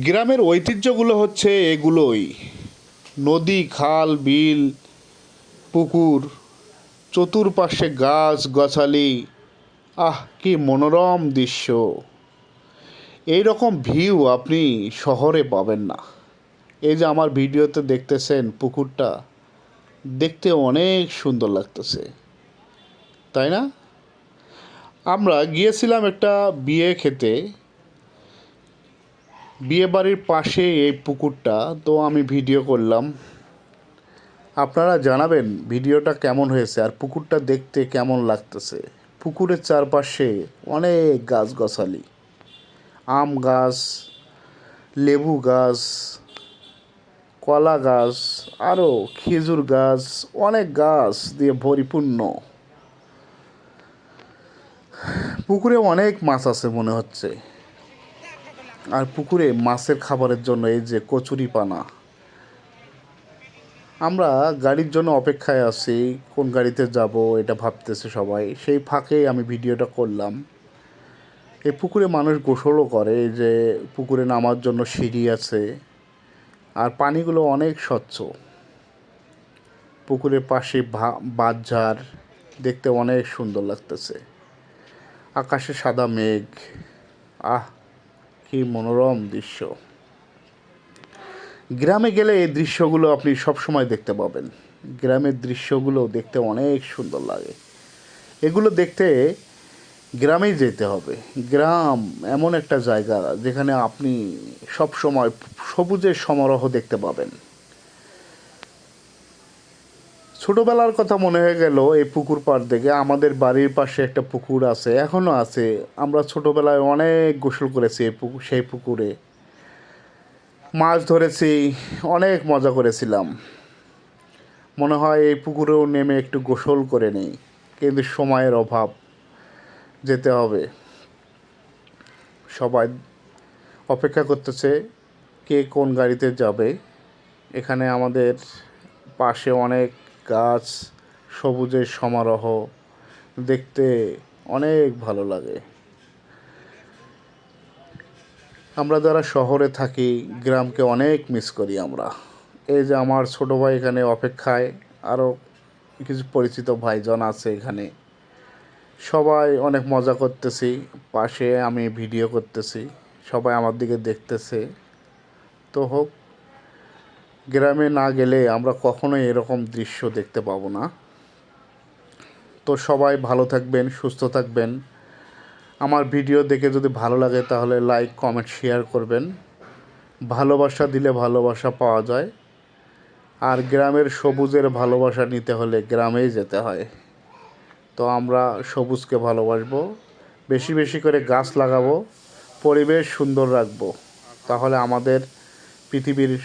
গ্রামের ঐতিহ্যগুলো হচ্ছে এগুলোই। নদী, খাল, বিল, পুকুর, চতুর্পাশে গাছ, গাছালি। আহ, কি মনোরম দৃশ্য। এই রকম ভিউ আপনি শহরে পাবেন না। এই যে আমার ভিডিওতে দেখতেছেন পুকুরটা, দেখতে অনেক সুন্দর লাগতেছে। তাই না? আমরা গিয়েছিলাম একটা বিয়ে খেতে। বিয়ে বাড়ির পাশে এই পুকুরটা, তো আমি ভিডিও করলাম। আপনারা জানাবেন ভিডিওটা কেমন হয়েছে আর পুকুরটা দেখতে কেমন লাগতেছে। পুকুরের চারপাশে অনেক গাছগাছালি। আম গাছ, লেবু গাছ, কলা গাছ, আরও খেজুর গাছ, অনেক গাছ দিয়ে পরিপূর্ণ পুকুরে অনেক মাছ আছে মনে হচ্ছে। আর পুকুরে মাছের খাবারের জন্য এই যে কচুরি পানা। আমরা গাড়ির জন্য অপেক্ষায় আছি, কোন গাড়িতে যাব এটা ভাবতেছে সবাই। সেই ফাঁকেই আমি ভিডিওটা করলাম। এই পুকুরে মানুষ গোসলও করে যে পুকুরে নামার জন্য সিঁড়ি আছে, আর পানিগুলো অনেক স্বচ্ছ। পুকুরের পাশে বাঁধঝাড় দেখতে অনেক সুন্দর লাগতেছে। আকাশে সাদা মেঘ, আহ! কি মনোরম দৃশ্য। গ্রামে গেলে এই দৃশ্যগুলো আপনি সবসময় দেখতে পাবেন। গ্রামের দৃশ্যগুলো দেখতে অনেক সুন্দর লাগে। এগুলো দেখতে গ্রামেই যেতে হবে। গ্রাম এমন একটা জায়গা যেখানে আপনি সব সময় সবুজের সমারোহ দেখতে পাবেন। ছোটোবেলার কথা মনে হয়ে গেল এই পুকুর পাড় থেকে আমাদের বাড়ির পাশে একটা পুকুর আছে এখনও আছে। আমরা ছোটোবেলায় অনেক গোসল করেছি এই পুকুর সেই পুকুরে। মাছ ধরেছি, অনেক মজা করেছিলাম। মনে হয় এই পুকুরেও নেমে একটু গোসল করে নেই, কিন্তু সময়ের অভাব, যেতে হবে। সবাই অপেক্ষা করতেছে কে কোন গাড়িতে যাবে। এখানে আমাদের পাশে অনেক গাছ, সবুজের সমারোহ দেখতে অনেক ভালো লাগে। আমরা যারা শহরে থাকি, গ্রামকে অনেক মিস করি আমরা। এই যে আমার ছোটো ভাই এখানে অপেক্ষায় আরও কিছু পরিচিত ভাইজন আছে এখানে। সবাই অনেক মজা করতেছি, পাশে আমি ভিডিও করতেছি, সবাই আমার দিকে দেখতেছে। তো হোক গ্রামে না গেলে আমরা কখনোই এরকম দৃশ্য দেখতে পাবো না। তো সবাই ভালো থাকবেন, সুস্থ থাকবেন। আমার ভিডিও দেখে যদি ভালো লাগে তাহলে লাইক কমেন্ট শেয়ার করবেন। ভালোবাসা দিলে ভালোবাসা পাওয়া যায়। আর গ্রামের সবুজের ভালোবাসা নিতে হলে গ্রামেই যেতে হয়। তো আমরা সবুজকে ভালোবাসবো। বেশি বেশি করে গাছ লাগাবো, পরিবেশ সুন্দর রাখব। তাহলে আমাদের পৃথিবীর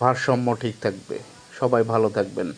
ভারসাম্য ঠিক থাকবে। সবাই ভালো থাকবেন।